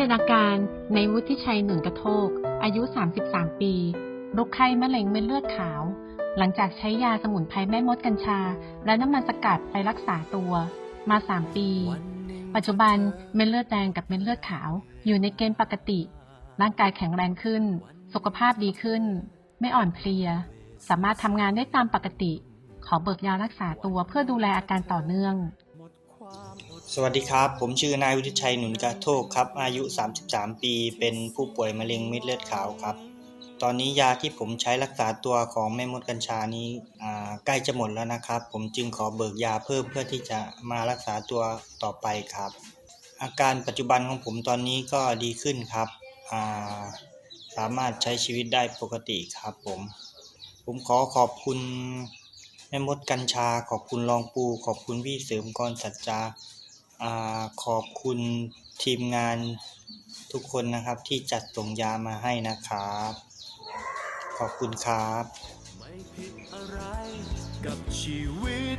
เป็นอาการในวุฒิชัยหนุนกระโทก อายุ 33 ปีโรคไข้มะเร็งเม็ดเลือดขาว หลังจากใช้ยาสมุนไพรแม่มดกัญชา และน้ำมันสกัดไปรักษาตัว มา 3 ปี ปัจจุบันเม็ดเลือดแดงกับเม็ดเลือดขาว อยู่ในเกณฑ์ปกติ ร่างกายแข็งแรงขึ้น สุขภาพดีขึ้น ไม่อ่อนเพลีย สามารถทำงานได้ตามปกติ ขอเบิกยารักษาตัวเพื่อดูแลอาการต่อเนื่อง สวัสดีครับ ผมชื่อนายวุฒิชัยหนุนกระโทกครับ อายุ 33 ปี เป็นผู้ป่วยมะเร็งเม็ดเลือดขาวครับ ตอนนี้ยาที่ผมใช้รักษาตัวของแม่มดกัญชานี้ใกล้จะหมดแล้วนะครับ ผมจึงขอเบิกยาเพิ่มเพื่อที่จะมารักษาตัวต่อไปครับ อาการปัจจุบันของผมตอนนี้ก็ดีขึ้นครับาสามารถใช้ชีวิตได้ปกติครับผม ผมขอขอบคุณแม่มดกัญชา ขอบคุณรองปู ขอบคุณพี่เสริมกรสัจจา อขอบคุณทีมงานทุกคนนะครับที่จัดส่งยามาให้นะครับ ขอบคุณครับ ไม่ผิดอะไรกับชีวิต